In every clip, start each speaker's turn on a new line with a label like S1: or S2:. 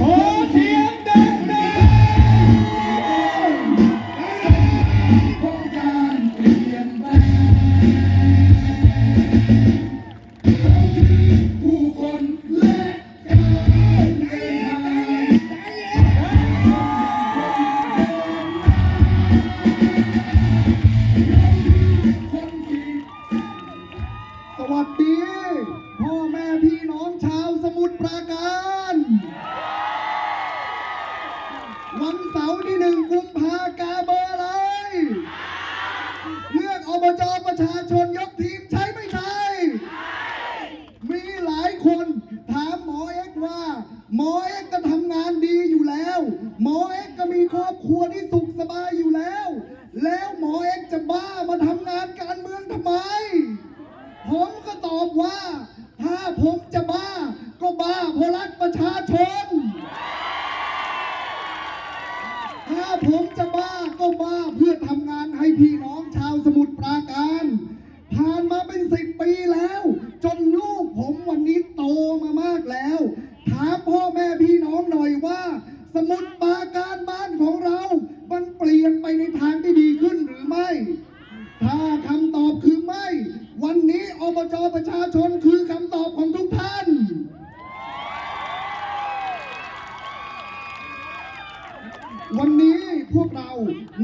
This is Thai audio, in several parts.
S1: ขอเสียงดัง
S2: ของการเปลี่ยนแปลงผู้คนและการเดินทาง
S3: สวัสดี พ่อแม่พี่น้องชาวสมุทรปราการ วันเสาร์ที่หนึ่งกุมภากาเบอร์อะไร เลือกอบจประชาชนยกทีมใช่ไม่ใช่มีหลายคนถามหมอเอ็กว่า หมอเอ็กก็ทำงานดีอยู่แล้ว หมอเอ็กก็มีครอบครัวที่สุขสบายอยู่แล้ว แล้วหมอเอ็กจะบ้ามาทำงานการเมืองทำไม ผมก็ตอบว่า ถ้าผมจะบ้า ก็บ้าเพราะรักประชาชน ถ้าผมจะบ้าก็บ้าเพื่อทำงานให้พี่น้องชาวสมุทรปราการ ผ่านมาเป็นสิบปีแล้ว จนลูกผมวันนี้โตมามากแล้ว ถามพ่อแม่พี่น้องหน่อยว่า สมุทรปราการบ้านของเรา มันเปลี่ยนไปในทางที่ดีขึ้นหรือไม่ ถ้าคำตอบคือไม่ วันนี้อบจประชาชนคือคำตอบของทุกท่าน วันนี้พวกเรา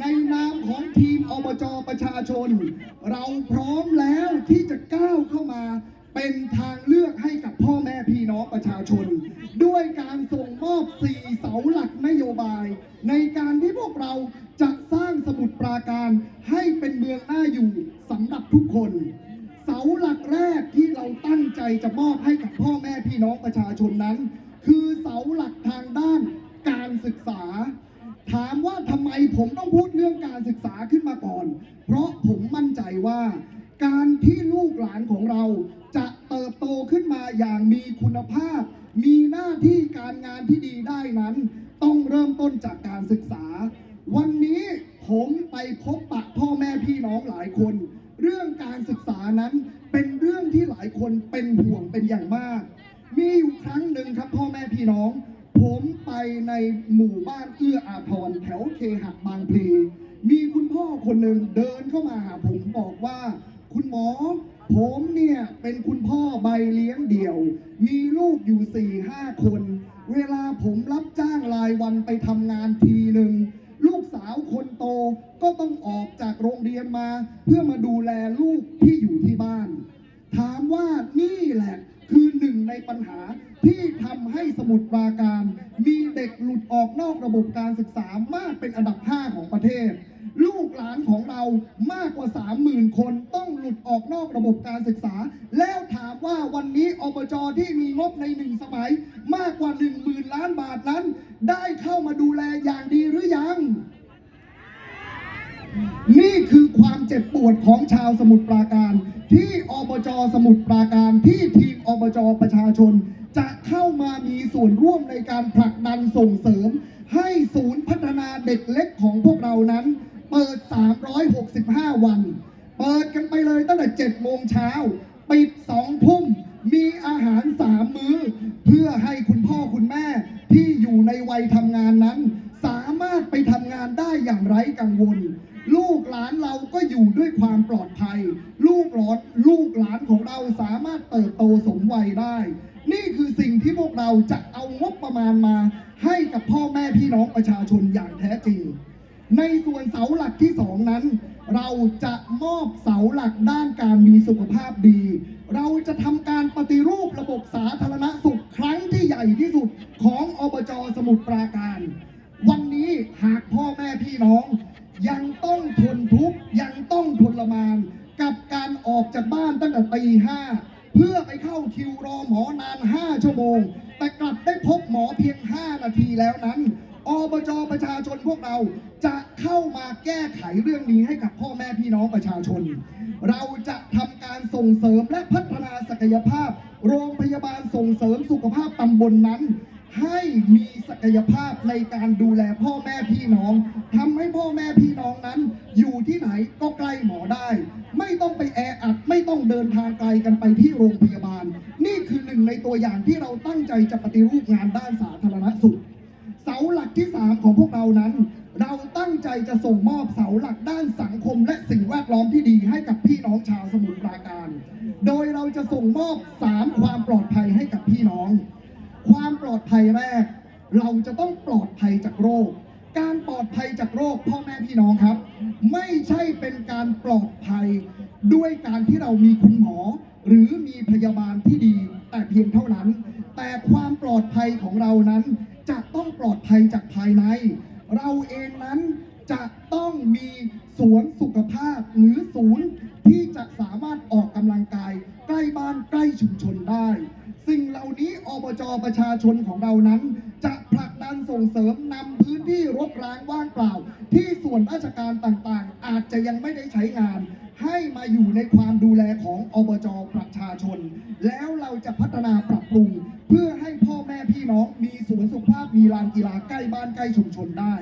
S3: ในนามของทีมอบจประชาชน เราพร้อมแล้วที่จะก้าวเข้ามาเป็นทางเลือกให้กับพ่อแม่พี่น้องประชาชน ด้วยการส่งมอบสี่เสาหลักนโยบาย ในการที่พวกเราจะสร้างสมุทรปราการให้เป็นเมืองน่าอยู่สำหรับทุกคน เสาหลักแรกที่เราตั้งใจจะมอบให้กับพ่อแม่พี่น้องประชาชนนั้น คือเสาหลักทางด้านการศึกษา ถามว่าทำไมผมต้องพูดเรื่องการศึกษาขึ้นมาก่อน เพราะผมมั่นใจว่าการที่ลูกหลานของเราจะเติบโตขึ้นมาอย่างมีคุณภาพ มีหน้าที่การงานที่ดีได้นั้น ต้องเริ่มต้นจากการศึกษา วันนี้ผมไปพบปะพ่อแม่พี่น้องหลายคน เรื่องการศึกษานั้นเป็นเรื่องที่หลายคนเป็นห่วงเป็นอย่างมาก มีอยู่ครั้งหนึ่งครับพ่อแม่พี่น้อง ผมไปในหมู่บ้านเอื้ออาทรแถวเคหักบางพลีมีคุณพ่อคนหนึ่งเดินเข้ามาหาผมบอกว่า คุณหมอ ผมเนี่ยเป็นคุณพ่อใบเลี้ยงเดี่ยว มีลูกอยู่สี่ห้าคน เวลาผมรับจ้างรายวันไปทำงานทีหนึ่งลูกสาวคนโตก็ต้องออกจากโรงเรียนมา เพื่อมาดูแลลูกที่อยู่ที่บ้าน ถามว่านี่แหละคือหนึ่งในปัญหาที่ทำให้สมุทรปราการ มีเด็กหลุดออกนอกระบบการศึกษามากเป็นอันดับ 5 ของประเทศ ลูกหลานของเรามากกว่า 30,000 คนต้องหลุดออกนอกระบบการศึกษา แล้วถามว่าวันนี้อบจที่มีงบในหนึ่งสมัย มากกว่า 10,000 ล้านบาทนั้น ได้เข้ามาดูแลอย่างดีหรือยัง นี่คือความเจ็บปวดของชาวสมุทรปราการ ที่อบจสมุทรปราการที่ทีมอบจประชาชน จะเข้ามามีส่วนร่วมในการผลักดันส่งเสริม ให้ศูนย์พัฒนาเด็กเล็กของพวกเรานั้น เปิด 365 วัน เปิดกันไปเลยตั้งแต่7โมงเช้า ปิด2ทุ่ม มีอาหาร3มื้อ เพื่อให้คุณพ่อคุณแม่ที่อยู่ในวัยทำงานนั้น สามารถไปทำงานได้อย่างไร้กังวล ลูกหลานเราก็อยู่ด้วยความปลอดภัย ลูกหลานลูกหลานของเราสามารถเติบโตสมวัยได้ นี่คือสิ่งที่พวกเราจะเอางบประมาณมา ให้กับพ่อแม่พี่น้องประชาชนอย่างแท้จริง ในส่วนเสาหลักที่สองนั้น เราจะมอบเสาหลักด้านการมีสุขภาพดี เราจะทำการปฏิรูประบบสาธารณ ไขเรื่องนี้ให้กับพ่อแม่พี่น้องประชาชน เราจะทำการส่งเสริมและพัฒนาศักยภาพ โรงพยาบาลส่งเสริมสุขภาพตำบลนนั้น ให้มีศักยภาพในการดูแลพ่อแม่พี่น้องทำให้พ่อแม่พี่น้องนั้น อยู่ที่ไหนก็ใกล้หมอได้ ไม่ต้องไปแออัดไม่ต้องเดินทางไกลกันไปที่โรงพยาบาล นี่คือหนึ่งในตัวอย่างที่เราตั้งใจจะปฏิรูปงานด้านสาธารณสุข เสาหลักที่ 3 ของพวกเรานั้น จะส่งมอบเสาหลักด้านสังคมและสิ่งแวดล้อมที่ดีให้กับพี่น้องชาวสมุทรปราการ โดยเราจะส่งมอบ 3 ความปลอดภัยให้กับพี่น้อง ความปลอดภัยแรก เราจะต้องปลอดภัยจากโรค การปลอดภัยจากโรคพ่อแม่พี่น้องครับ ไม่ใช่เป็นการปลอดภัย ด้วยการที่เรามีคุณหมอ หรือมีพยาบาลที่ดี แต่เพียงเท่านั้น แต่ความปลอดภัยของเรานั้นจะต้องปลอดภัยจากภายใน เราเองนั้น จะต้องมีสวนสุขภาพหรือศูนย์ที่จะสามารถออกกำลังกาย ใกล้บ้านใกล้ชุมชนได้ สิ่งเหล่านี้อบจประชาชนของเรานั้น จะผลักดันส่งเสริมนำพื้นที่รกร้างว่างเปล่า ที่ส่วนราชการต่างๆ อาจจะยังไม่ได้ใช้งาน ให้มาอยู่ในความดูแลของอบจประชาชน แล้วเราจะพัฒนาปรับปรุง เพื่อให้พ่อแม่พี่น้องมีสวนสุขภาพมีลานกีฬาใกล้บ้านใกล้ชุมชนได้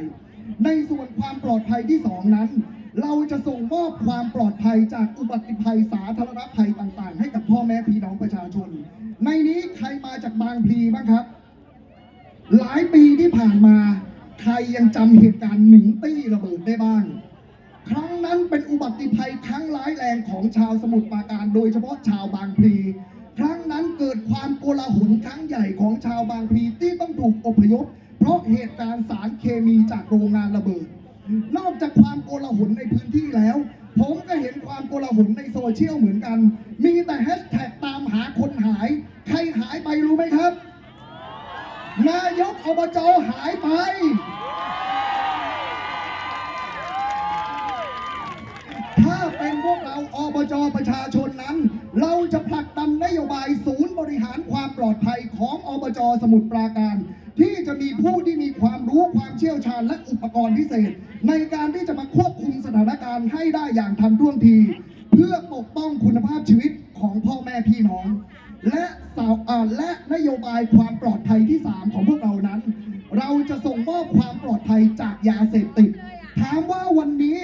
S3: ในส่วนความปลอดภัยที่สองนั้น เราจะส่งมอบความปลอดภัยจากอุบัติภัยสาธารณภัยต่าง ๆ ให้กับพ่อแม่พี่น้องประชาชน ในนี้ใครมาจากบางพลีบ้างครับ หลายปีที่ผ่านมาใครยังจำเหตุการณ์หนิงตี้ระเบิดได้บ้าง ครั้งนั้นเป็นอุบัติภัยครั้งร้ายแรงของชาวสมุทรปราการ โดยเฉพาะชาวบางพลีครั้งนั้นเกิดความโกลาหลครั้งใหญ่ของชาวบางพลีที่ต้องถูกอพยพ เพราะเหตุการณ์สารเคมีจากโรงงานระเบิด นอกจากความโกลาหลในพื้นที่แล้ว ผมก็เห็นความโกลาหลในโซเชียลเหมือนกัน มีแต่แฮชแท็กตามหาคนหาย ใครหายไปรู้ไหมครับ นายกอบจหายไปถ้าเป็นพวกเราอบจประชาชนนั้น เราจะผลักดันนโยบายศูนย์บริหารความปลอดภัยของอบจสมุทรปราการ ที่จะมีผู้ที่มีความรู้ความเชี่ยวชาญและอุปกรณ์พิเศษ ในการที่จะมาควบคุมสถานการณ์ให้ได้อย่างทันท่วงที เพื่อปกป้องคุณภาพชีวิตของพ่อแม่พี่น้อง และสาวอ่าและนโยบายความปลอดภัยที่ 3 ของพวกเรานั้น เราจะส่งมอบความปลอดภัยจากยาเสพติดถามว่าวันนี้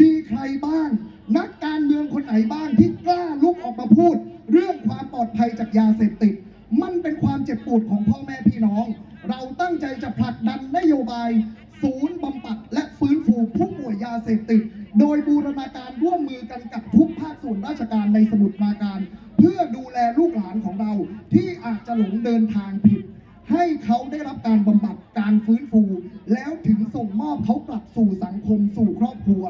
S3: มีใครบ้าง นักการเมืองคนไหนบ้างที่กล้าลุกออกมาพูด เรื่องความปลอดภัยจากยาเสพติด มันเป็นความเจ็บปวดของพ่อแม่พี่ ตั้งใจจะผลักดันนโยบาย ศูนย์บำบัดและฟื้นฟูผู้ป่วยยาเสพติด โดยบูรณาการร่วมมือกันกับทุกภาคส่วนราชการในสมุทรปราการ เพื่อดูแลลูกหลานของเราที่อาจจะหลงเดินทางผิด ให้เขาได้รับการบำบัดการฟื้นฟู แล้วถึงส่งมอบเขากลับสู่สังคมสู่ครอบครัว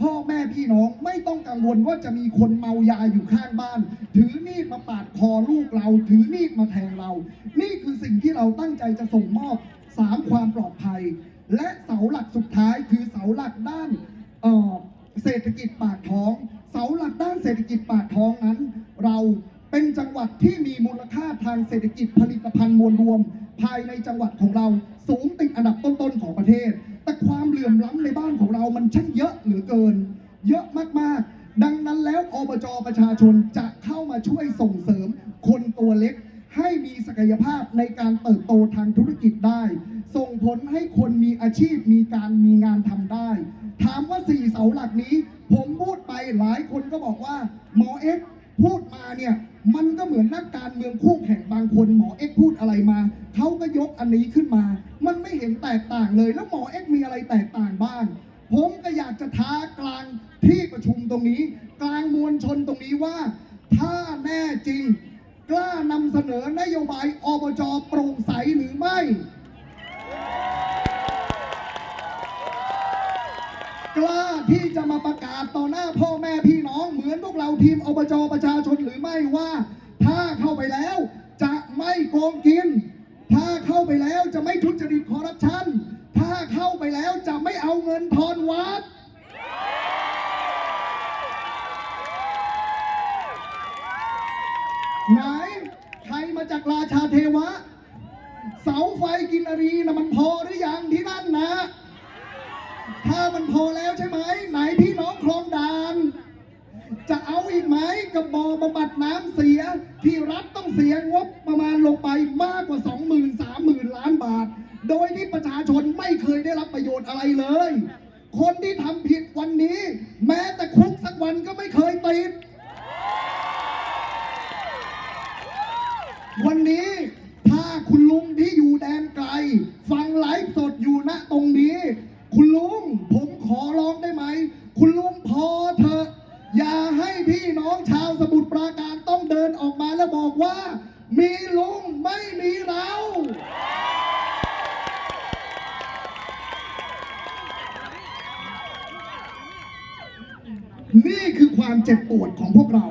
S3: พ่อแม่พี่น้องไม่ต้องกังวลว่าจะมีคนเมายาอยู่ข้างบ้าน ถือมีดมาปาดคอลูกเรา ถือมีดมาแทงเรา นี่คือสิ่งที่เราตั้งใจจะส่งมอบสามความปลอดภัย และเสาหลักสุดท้ายคือเสาหลักด้านเเศรษฐกิจปากท้อง เสาหลักด้านเศรษฐกิจปากท้องนั้น เราเป็นจังหวัดที่มีมูลค่าทางเศรษฐกิจผลิตภัณฑ์มวลรวม ภายในจังหวัดของเราสูงติดอันดับต้นๆของประเทศ แต่ความเหลื่อมล้ำในบ้านของเรามันช่างเยอะเหลือเกิน เยอะมากๆ ดังนั้นแล้วอบจประชาชนจะเข้ามาช่วยส่งเสริมคนตัวเล็ก ให้มีศักยภาพในการเติบโตทางธุรกิจได้ ส่งผลให้คนมีอาชีพมีการมีงานทำได้ ถามว่าสี่เสาหลักนี้ ผมพูดไปหลายคนก็บอกว่าหมอเอ็ก พูดมาเนี่ยมันก็เหมือนนักการเมืองคู่แข่งบางคนหมอเอ็กพูดอะไรมาเขาก็ยกอันนี้ขึ้นมา มันไม่เห็นแตกต่างเลย แล้วหมอเอ็กมีอะไรแตกต่างบ้าง ผมก็อยากจะท้ากลางที่ประชุมตรงนี้ กลางมวลชนตรงนี้ว่า ถ้าแน่จริง กล้านำเสนอนโยบายอบจโปร่งใสหรือไม่ กล้าที่จะมาประกาศต่อหน้าพ่อแม่พี่น้องเหมือนพวกเราทีมอบจประชาชนหรือไม่ว่า ถ้าเข้าไปแล้วจะไม่โกงกิน ถ้าเข้าไปแล้วจะไม่ทุจริตคอร์รัปชันถ้าเข้าไปแล้วจะไม่เอาเงินทอนวัด ไหน ใครมาจากราชาเทวะ เสาไฟกินนารีนะมันพอหรือยังที่นั่นนะ ถ้ามันพอแล้วใช่ไหม ไหนพี่น้องคลองดาน จะเอาอีกไหม กับบ่อบำบัดน้ำเสีย ที่รัฐต้องเสียงบประมาณลงไปมากกว่า 20,000 30,000 ล้านบาท โดยที่ประชาชนไม่เคยได้รับประโยชน์อะไรเลย คนที่ทำผิดวันนี้ แม้แต่คุกสักวันก็ไม่เคยติด วันนี้ถ้าคุณลุงที่อยู่แดนไกล ฟังไลฟ์สดอยู่ณตรงนี้ คุณลุงผมขอร้องได้ไหม เดินออกมาแล้วบอกว่า มีลุงไม่มีเรา นี่คือความเจ็บปวดของพวกเรา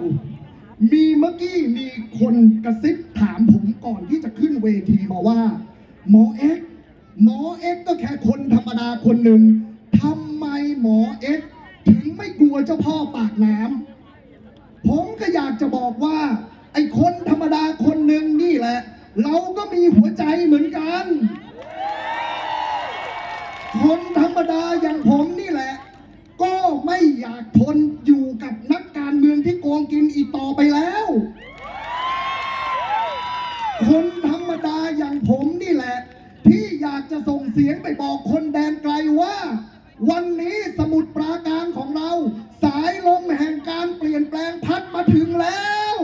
S3: มีเมื่อกี้มีคนกระซิบถามผมก่อนที่จะขึ้นเวทีมาว่า หมอเอ็กหมอเอ็กก็แค่คนธรรมดาคนหนึ่งทำไมหมอเอ็กถึงไม่กลัวเจ้าพ่อปากน้ำ ผมก็อยากจะบอกว่า ไอ้คนธรรมดาคนหนึ่งนี่แหละ เราก็มีหัวใจเหมือนกัน คนธรรมดาอย่างผมนี่แหละ ก็ไม่อยากทนอยู่กับนักการเมืองที่โกงกินอีกต่อไปแล้ว คนธรรมดาอย่างผมนี่แหละ ที่อยากจะส่งเสียงไปบอกคนแดนไกลว่า วันนี้สมุดปราการของเราายลมแห่งการเปลี่ยนแปลงพัดมาถึงแล้ว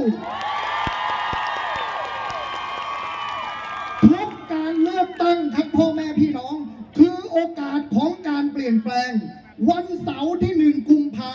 S3: ทุกการเลือกตั้งทั้งพ่อแม่พี่น้อง คือโอกาสของการเปลี่ยนแปลง วันเสาร์ที่หนึ่งกุมภา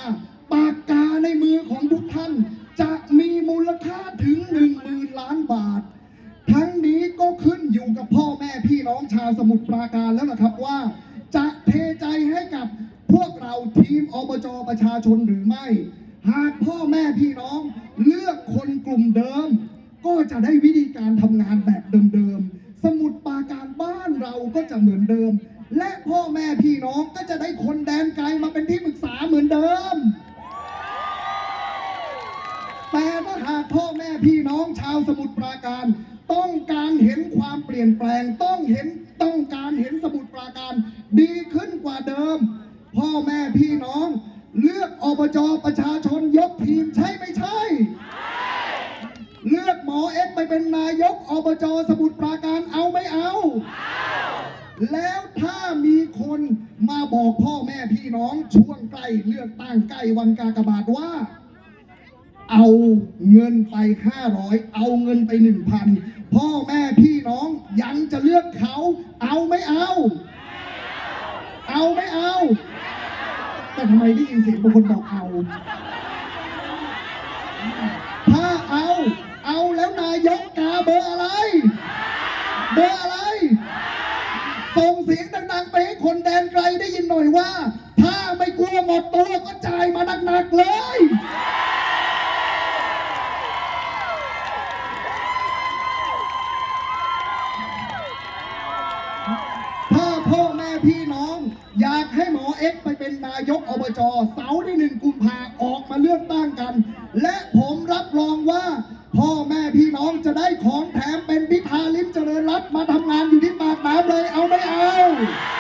S3: ดิม และพ่อแม่พี่น้องก็จะได้คนแดนไกลมาเป็นที่ปรึกษาเหมือนเดิม แต่ถ้าหากพ่อแม่พี่น้องชาวสมุทรปราการ ต้องการเห็นความเปลี่ยนแปลงต้องเห็นต้องการเห็นสมุทรปราการ ดีขึ้นกว่าเดิม พ่อแม่พี่น้อง เลือกอบจประชาชนยกทีมใช่ไม่ใช่เลือกหมอเอ็กไปเป็นนายกอบจสมุทรปราการ แล้วถ้ามีคนมาบอกพ่อแม่พี่น้องช่วงใกล้เลือกตั้งใกล้วันกากบาทว่า เอาเงินไป 500 เอาเงินไป 1,000 พ่อแม่พี่น้องยังจะเลือกเขา เอาไม่เอา เอาไม่เอา แต่ทำไมได้ยินเสียงบางคนบอกเอา ถ้าเอา เอาแล้วนายกกาเบอร์อะไร เบอร์อะไร ส่งเสียงดังๆไปให้คนแดนไกลได้ยินหน่อยว่า ถ้าไม่กลัวหมดตัวก็จ่ายมาหนักๆเลย ถ้าพ่อแม่พี่น้อง อยากให้หมอเอ็กไปเป็นนายกอบจเสาร์ที่หนึ่งกุมภาออกมาเลือกตั้งกัน และผมรับรองว่า พ่อแม่พี่น้องจะได้ของแถม มาทำงานอยู่ที่ปากน้ำเลยเอาไม่เอาเอาไม่เอา